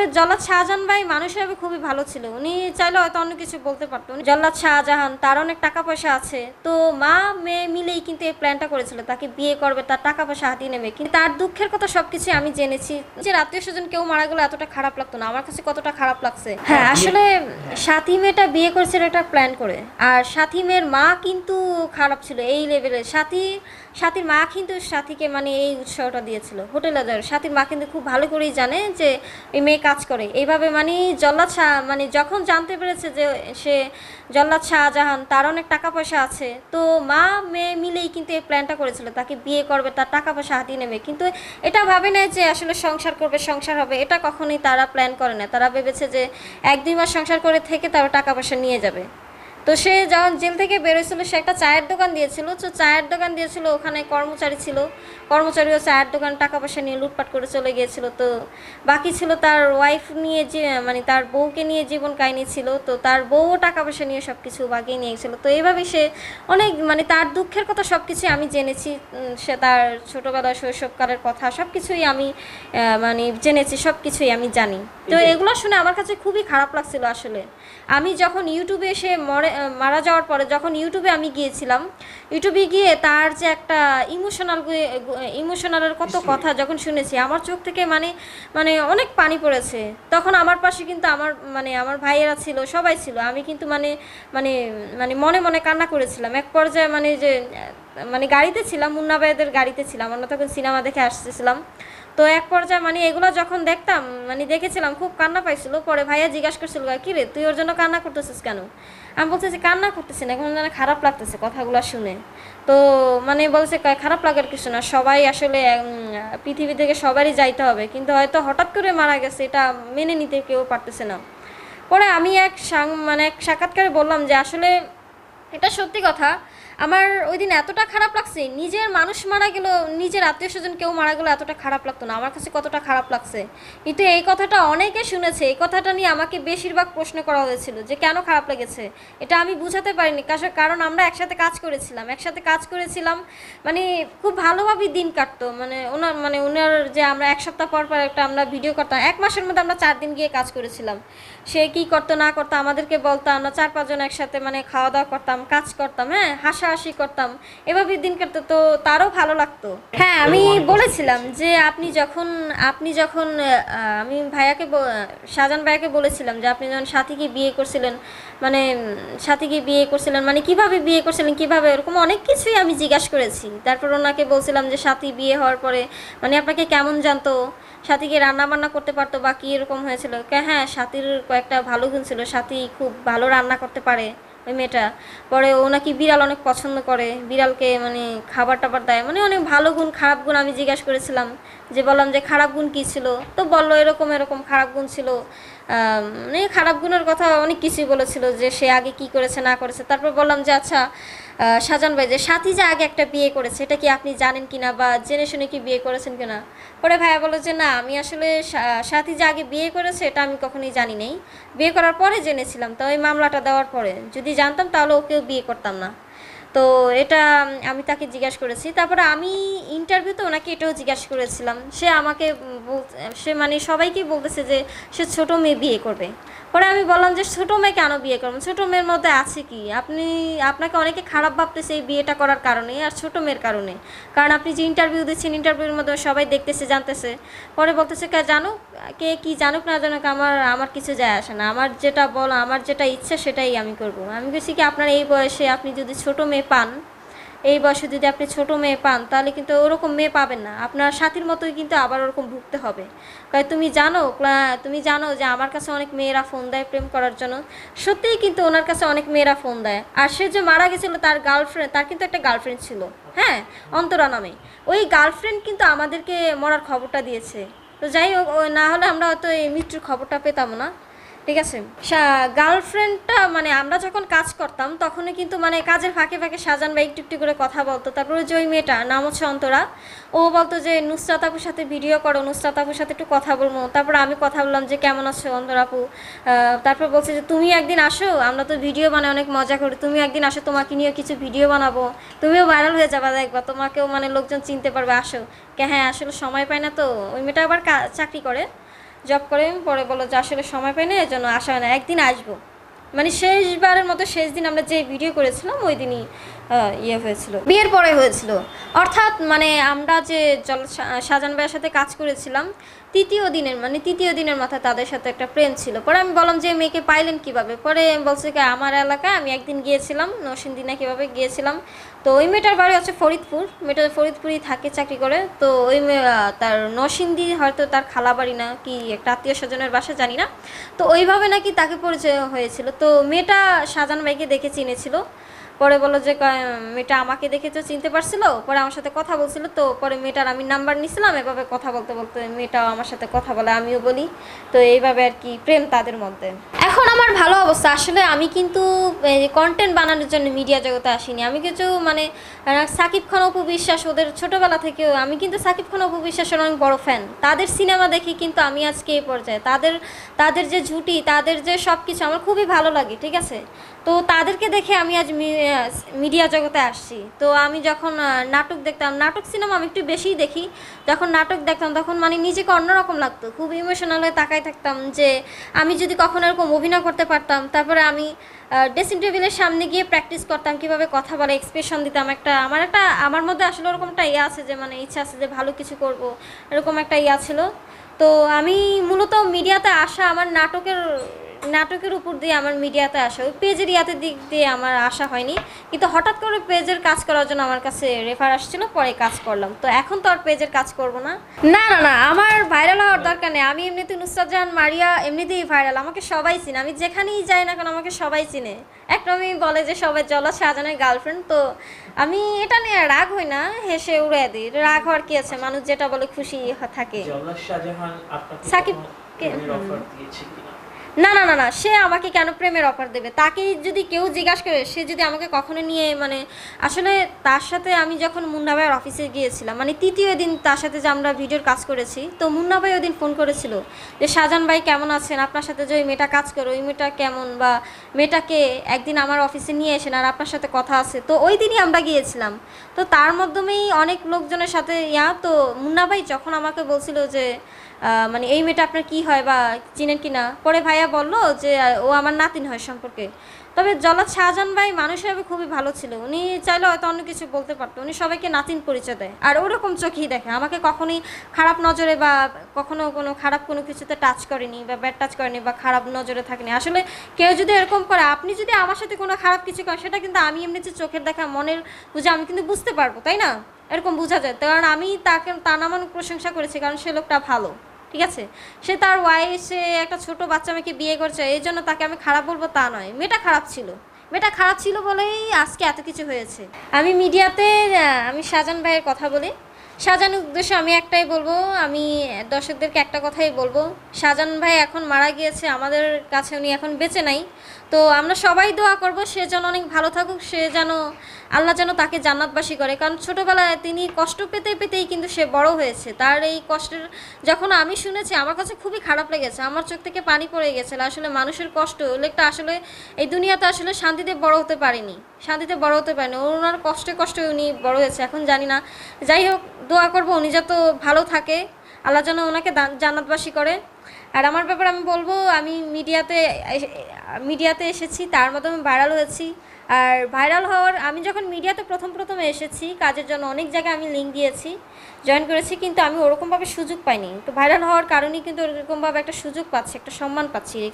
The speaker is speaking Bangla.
তবে জল্লাদ শাহজাহান ভাই মানুষ হিসেবে খুবই ভালো ছিল। উনি চাইলে হয়তো অন্য কিছু বলতে পারতো। উনি জল্লাদ শাহজাহান তার অনেক টাকা পয়সা আছে। তো মা মেয়ে মিলেই কিন্তু এই প্ল্যানটা করেছিল। তাকে বিয়ে করবে তার টাকা পয়সা হাতিয়ে নেবে। কিন্তু তার দুঃখের কথা সবকিছু আমি জেনেছি। যে আত্মীয় স্বজন কেউ মারা গেলে এতটা খারাপ লাগতো না। আমার কাছে কতটা খারাপ লাগছে। হ্যাঁ আসলে সাথী মেয়েটা বিয়ে করেছিল একটা প্ল্যান করে। আর সাথী মেয়ের মা কিন্তু খারাপ ছিল এই লেভেলের সাথী সাথীর মা কিন্তু সাথীকে মানে এই উৎসাহটা দিয়েছিল। হোটেলে সাথীর মা কিন্তু খুব ভালো করেই জানে যে এই মেয়ে কাজ করে। এইভাবে মানে জল্লাদ শাহ মানে যখন জানতে পেরেছে যে সে জল্লাদ শাহজাহান, তার অনেক টাকা পয়সা আছে, তো মা মেয়ে মিলেই কিন্তু এই প্ল্যানটা করেছিল। তাকে বিয়ে করবে, তার টাকা পয়সা হাতিয়ে নেবে। কিন্তু এটা ভাবে না যে আসলে সংসার করবে, সংসার হবে। এটা কখনোই তারা প্ল্যান করে না। তারা ভেবেছে যে এক দুই মাস সংসার করে থেকে তারা টাকা পয়সা নিয়ে যাবে। তো সে যখন জেল থেকে বেরোয়ছিল সে একটা চায়ের দোকান দিয়েছিল। তো চায়ের দোকান দিয়েছিল ওখানে কর্মচারী ছিল। কর্মচারীও চায়ের দোকান টাকা পয়সা নিয়ে লুটপাট করে চলে গিয়েছিল। তো বাকি ছিল তার ওয়াইফ নিয়ে যে মানে তার বউকে নিয়ে জীবন কাহিনী ছিল। তো তার বউও টাকা পয়সা নিয়ে সব কিছু বাগিয়ে নিয়ে গেছিল তো এইভাবে সে অনেক মানে তার দুঃখের কথা সব কিছুই আমি জেনেছি। সে তার ছোটোবেলা শৈশবকালের কথা সব কিছুই আমি মানে জেনেছি সব কিছুই আমি জানি। তো এগুলো শুনে আমার কাছে খুবই খারাপ লাগছিল আসলে। আমি যখন ইউটিউবে এসে মরে মারা যাওয়ার পরে যখন ইউটিউবে আমি গিয়েছিলাম ইউটিউবে গিয়ে তার যে একটা ইমোশনাল ইমোশনালের কত কথা যখন শুনেছি আমার চোখ থেকে মানে মানে অনেক পানি পড়েছে। তখন আমার পাশে কিন্তু আমার মানে আমার ভাইয়েরা ছিল সবাই ছিল। আমি কিন্তু মানে মানে মানে মনে মনে কান্না করেছিলাম। এক পর্যায়ে মানে যে মানে গাড়িতে ছিলাম, মুন্না ভাইদের গাড়িতে ছিলাম, আমরা তখন সিনেমা দেখে আসতেছিলাম। তো এক পর্যায়ে মানে এগুলো যখন দেখতাম মানে দেখেছিলাম, খুব কান্না পাইছিল। পরে ভাইয়া জিজ্ঞাসা করছিল কি রে, তুই ওর জন্য কান্না করতেছিস কেন? আমি বলতেছি কান্না করতেছি না এখন যেন খারাপ লাগতেছে কথাগুলো শুনে। তো মানে বলছে খারাপ লাগার কিছু না, সবাই আসলে পৃথিবী থেকে সবারই যাইতে হবে। কিন্তু হয়তো হঠাৎ করে মারা গেছে, এটা মেনে নিতে কেউ পারতেছে না। পরে আমি এক সাং- মানে এক সাক্ষাৎকারে বললাম যে, আসলে এটা সত্যি কথা আমার ওই দিন এতটা খারাপ লাগছে, নিজের মানুষ মারা গেল নিজের আত্মীয় স্বজন কেউ মারা গেলো এতটা খারাপ লাগতো না। আমার কাছে কতটা খারাপ লাগছে। কিন্তু এই কথাটা অনেকে শুনেছে, এই কথাটা নিয়ে আমাকে বেশিরভাগ প্রশ্ন করা হয়েছিল, যে কেন খারাপ লেগেছে? এটা আমি বুঝাতে পারিনি, কারণ আমরা একসাথে কাজ করেছিলাম, একসাথে কাজ করেছিলাম মানে খুব ভালোভাবেই দিন কাটতো। মানে ওনার মানে ওনার যে আমরা এক সপ্তাহ পর পর একটা আমরা ভিডিও করতাম, এক মাসের মধ্যে আমরা চার দিন গিয়ে কাজ করেছিলাম। সে কি করতো, না করতো, আমাদেরকে বলতো, আমরা চার পাঁচজন একসাথে মানে খাওয়া দাওয়া করতাম, কাজ করতাম হ্যাঁ? হাসাহাসি করতাম। এভাবে দিন কাটতো তো তারও ভালো লাগতো। হ্যাঁ আমি বলেছিলাম যে আপনি যখন আপনি যখন আমি ভাইয়াকে শাহজাহান ভাইয়াকে বলেছিলাম যে আপনি যখন সাথীকে বিয়ে করছিলেন মানে সাথীকে বিয়ে করছিলেন মানে কীভাবে বিয়ে করছিলেন কীভাবে এরকম অনেক কিছুই আমি জিজ্ঞাসা করেছি। তারপর ওনাকে বলছিলাম যে সাথী বিয়ে হওয়ার পরে মানে আপনাকে কেমন জানতো? সাথীকে রান্না বান্না করতে পারতো বা কী এরকম হয়েছিল? হ্যাঁ সাথীর কয়েকটা ভালো গুণ ছিল। সাথী খুব ভালো রান্না করতে পারে। ওই মেয়েটা। পরে ও নাকি বিড়াল অনেক পছন্দ করে। বিড়ালকে মানে খাবার টাবার দেয়। মানে অনেক ভালো গুণ, খারাপ গুণ আমি জিজ্ঞাসা করেছিলাম। যে বললাম যে খারাপ গুণ কী ছিল? তো বলল এরকম এরকম খারাপ গুণ ছিল। মানে খারাপ গুণের কথা অনেক কিছুই বলেছিল যে সে আগে কি করেছে, না করেছে। তারপর বললাম যে আচ্ছা শাহজাহান ভাই, যে সাথী যে আগে একটা বিয়ে করেছে, এটা কি আপনি জানেন কিনা বা জেনে শুনে কি বিয়ে করেছেন কিনা? পরে ভাইয়া বলো যে, না, আমি আসলে সাথী যে আগে বিয়ে করেছে, এটা আমি কখনোই জানি নাই। বিয়ে করার পরে জেনেছিলাম, তো ওই মামলাটা দেওয়ার পরে। যদি জানতাম তাহলে ওকেও বিয়ে করতাম না। তো এটা আমি তাকে জিজ্ঞাসা করেছি। তারপরে আমি ইন্টারভিউতে ওনাকে এটাও জিজ্ঞাসা করেছিলাম। সে আমাকে সে মানে সবাইকেই বলতেছে যে সে ছোট মেয়ে বিয়ে করবে। পরে আমি বললাম যে ছোট মেয়ে কেন বিয়ে করবেন ছোট মেয়ের মধ্যে আছে কি? আপনি, আপনাকে অনেকে খারাপ ভাবতেছে এই বিয়েটা করার কারণে আর ছোট মেয়ের কারণে। কারণ আপনি যে ইন্টারভিউ দিচ্ছেন ইন্টারভিউর মধ্যে সবাই দেখতেছে, জানতেছে। পরে বলতেছে কে জানুক, কে কি জানুক না জানুক, আমার আমার কিছু যায় আসে না। আমার যেটা বল, আমার যেটা ইচ্ছা সেটাই আমি করব। আমি বলছি কি আপনার এই বয়সে আপনি যদি ছোট মেয়ে পান, এই বয়সে যদি আপনি ছোট মেয়ে পান, তাহলে কিন্তু ওরকম মেয়ে পাবেন না। আপনার সাথীর মতোই কিন্তু আবার ওরকম ভুগতে হবে। কারণ তুমি জানো তুমি জানো যে আমার কাছে অনেক মেয়েরা ফোন দেয় প্রেম করার জন্য। সত্যিই কিন্তু ওনার কাছে অনেক মেয়েরা ফোন দেয়। আর সে যে মারা গেছিল, তার গার্লফ্রেন্ড তার কিন্তু একটা গার্লফ্রেন্ড ছিল। হ্যাঁ? অন্তরা নামে। ওই গার্লফ্রেন্ড কিন্তু আমাদেরকে মরার খবরটা দিয়েছে। তো যাই হোক না হলে আমরা হয়তো এই মৃত্যুর খবরটা পেতাম না। ঠিক আছে? গার্লফ্রেন্ডটা মানে আমরা যখন কাজ করতাম, তখনই কিন্তু মানে কাজের ফাঁকে ফাঁকে সাজান বা একটু একটু করে কথা বলতো। তারপরে যে ওই মেয়েটা, নাম হচ্ছে অন্তরা, ও বলতো যে, নুসরাত আপুর সাথে ভিডিও করো, নুসরাত আপুর সাথে একটু কথা বলব। তারপর আমি কথা বললাম যে, কেমন আছো অন্তরা আপু? তারপর বলছে যে, তুমি একদিন আসো, আমরা তো ভিডিও বানাই, অনেক মজা করি। তুমি একদিন আসো, তোমাকে নিয়ে কিছু ভিডিও বানাবো। তুমিও ভাইরাল হয়ে যাবা, দেখবা। তোমাকেও মানে লোকজন চিনতে পারবে, আসো। হ্যাঁ আসলে সময় পায় না তো। ওই মেয়েটা আবার চাকরি করে। জব করে পরে বলো যে আসলে সময় পাই না, এজন্য জন্য আসা হয় না, একদিন আসব। মানে শেষবারের মতো শেষ দিন আমরা যে ভিডিও করেছিলাম, ওই দিনই ইয়ে হয়েছিল। বিয়ের পরে হয়েছিল। অর্থাৎ মানে আমরা যে জল সাজান ভাইয়ের সাথে কাজ করেছিলাম তৃতীয় দিনের মানে তৃতীয় দিনের মাথায় তাদের সাথে একটা প্রেম ছিল। পরে আমি বললাম যে, মেয়েকে পাইলেন কীভাবে? পরে বলছে কি, আমার এলাকায় আমি একদিন গিয়েছিলাম, নরসিংদিনা কীভাবে গিয়েছিলাম। তো ওই মেয়েটার বাড়ি হচ্ছে ফরিদপুর, মেয়েটা ফরিদপুরই থাকে চাকরি করে। তো ওই তার নরসিংদী হয়তো তার খালা বাড়ি না কি একটা আত্মীয় স্বজনের বাসা, জানি না। তো ওইভাবে নাকি তাকে পরিচয় হয়েছিল। তো মেয়েটা শাহজাহান ভাইকে দেখে চিনেছিল। পরে বলল যে মেয়েটা আমাকে দেখে তো চিনতে পারছিল, পরে আমার সাথে কথা বলছিল তো, পরে মেয়েটার আমি নাম্বার নিছিলাম, এভাবে কথা বলতে বলতে মেয়েটাও আমার সাথে কথা বলে, আমিও বলি। তো এইভাবে আর কি প্রেম তাদের মধ্যে। এখন আমার ভালো অবস্থা। আসলে আমি কিন্তু কন্টেন্ট বানানোর জন্য মিডিয়া জগতে আসিনি। আমি কিছু মানে সাকিব খান, অপু বিশ্বাস, ওদের ছোটবেলা থেকেও, আমি কিন্তু সাকিব খান, অপু বিশ্বাসের অনেক বড় ফ্যান তাদের সিনেমা দেখি কিন্তু আমি আজকে এই পর্যায়ে। তাদের তাদের যে ঝুটি, তাদের যে সব কিছু আমার খুবই ভালো লাগে, ঠিক আছে? তো তাদেরকে দেখে আমি আজ মিডিয়া জগতে আসছি। তো আমি যখন নাটক দেখতাম, নাটক সিনেমা আমি একটু বেশিই দেখি। যখন নাটক দেখতাম তখন মানে নিজেকে অন্যরকম লাগতো। খুব ইমোশনাল হয়ে তাকাই থাকতাম যে আমি যদি কখনো এরকম অভিনয় করতে পারতাম, তারপরে আমি ড্রেসিং টেবিলের সামনে গিয়ে প্র্যাকটিস করতাম, কীভাবে কথা বলে এক্সপ্রেশন দিতাম একটা, আমার একটা, আমার মধ্যে আসলে ওরকমটা ইয়ে আছে যে মানে ইচ্ছা আছে যে ভালো কিছু করব, এরকম একটা ইয়া ছিল। তো আমি মূলত মিডিয়াতে আসা আমার নাটকের নাটকের উপর দিয়ে আমার মিডিয়াতে আসা। ওই পেজের ইয়াতে দিক দিয়ে আমার আসা হয়নি। কিন্তু হঠাৎ করে পেজের কাজ করার জন্য আমার কাছে রেফার আসছিল পরে কাজ করলাম। তো এখন তো আর পেজের কাজ করব না। না না না আমার ভাইরাল হওয়ার দরকার নেই। আমি এমনিতে নুসরাত জাহান মারিয়া এমনিতেই ভাইরাল আমাকে সবাই চিনে। আমি যেখানেই যাই না কেন আমাকে সবাই চিনে। একদমই বলে যে সবাই চলো শাহজাহানের গার্লফ্রেন্ড তো আমি এটা নিয়ে রাগ হই না হেসে উড়ে দিই। রাগ হওয়ার কি আছে? মানুষ যেটা বলে খুশি থাকে। সাকিব- না না না না, সে আমাকে কেন প্রেমের অফার দেবে? তাকে যদি কেউ জিজ্ঞাসা করে, সে যদি আমাকে কখনো নিয়ে মানে আসলে তার সাথে আমি যখন মুন্না ভাইয়ের অফিসে গিয়েছিলাম মানে তৃতীয় দিন তার সাথে যে আমরা ভিডিওর কাজ করেছি, তো মুন্না ভাই ওই দিন ফোন করেছিল যে শাহজাহান ভাই কেমন আছেন? আপনার সাথে যে ওই মেয়েটা কাজ করে, ওই মেয়েটা কেমন? বা মেয়েটাকে একদিন আমার অফিসে নিয়ে এসেন আর আপনার সাথে কথা আছে। তো ওই দিনই আমরা গিয়েছিলাম। তো তার মাধ্যমেই অনেক লোকজনের সাথে, ইয়া, তো মুন্না ভাই যখন আমাকে বলছিল যে মানে এই মেয়েটা আপনার কি হয় বা চিনেন কি না? পরে ভাইয়া বলল যে, ও আমার নাতিন হয় সম্পর্কে। তবে জলাদ শাহজাহান ভাই মানুষ হিসেবে খুবই ভালো ছিল। উনি চাইলে হয়তো অন্য কিছু বলতে পারতো। উনি সবাইকে নাতিন পরিচয় দেয়। আর ওরকম চোখেই দেখে। আমাকে কখনোই খারাপ নজরে বা কখনো কোনো খারাপ কোনো কিছুতে টাচ করেনি বা ব্যাড টাচ করেনি বা খারাপ নজরে থাকেনি। আসলে কেউ যদি এরকম করে, আপনি যদি আমার সাথে কোনো খারাপ কিছু করেন, সেটা কিন্তু আমি এমনি যে চোখের দেখা, মনের বুঝে আমি কিন্তু বুঝতে পারব, তাই না? এরকম বোঝা যায়। কারণ আমি তাকে, তার নাম প্রশংসা করেছি, কারণ সে লোকটা ভালো। ঠিক আছে? সে তার ওয়াইসে একটা ছোট বাচ্চা মেয়েকে বিয়ে করছে, এই জন্য তাকে আমি খারাপ বলব তা নয়। মেয়েটা খারাপ ছিল। মেয়েটা খারাপ ছিল বলেই আজকে এত কিছু হয়েছে। আমি মিডিয়াতে আমি শাহজাহান ভাইয়ের কথা বলি। শাহজাহানের উদ্দেশ্যে আমি একটাই বলব, আমি দর্শকদেরকে একটা কথাই বলব শাহজাহান ভাই এখন মারা গিয়েছে, আমাদের কাছে উনি এখন বেঁচে নাই। তো আমরা সবাই দোয়া করব, সে যেন অনেক ভালো থাকুক, সে যেন আল্লাহ যেন তাকে জান্নাতবাসী করে। কারণ ছোটোবেলায় তিনি কষ্ট পেতে পেতেই কিন্তু সে বড় হয়েছে। তার এই কষ্টের, যখন আমি শুনেছি, আমার কাছে খুবই খারাপ লেগেছে। আমার চোখ থেকে পানি পড়ে গেছিল আসলে মানুষের কষ্ট লোকটা আসলে এই দুনিয়াতে আসলে শান্তিতে বড় হতে পারেনি, শান্তিতে বড় হতে পারেনি। ওনার কষ্টে কষ্টে উনি বড় হয়েছে, এখন জানি না। যাই হোক দোয়া করব, উনি যত ভালো থাকে, আল্লাহ যেন ওনাকে জান্নাতবাসী করে। আর আমার ব্যাপারে আমি বলব, আমি মিডিয়াতে মিডিয়াতে এসেছি, তার মাধ্যমে ভাইরাল হয়েছি। আর ভাইরাল হওয়ার, আমি যখন মিডিয়াতে প্রথম প্রথম এসেছি, কাজের জন্য অনেক জায়গায় আমি লিঙ্ক দিয়েছি জয়েন করেছি, কিন্তু আমি ওরকমভাবে সুযোগ পাইনি। তো ভাইরাল হওয়ার কারণেই কিন্তু ওরকমভাবে একটা সুযোগ পাচ্ছি, একটা সম্মান পাচ্ছি।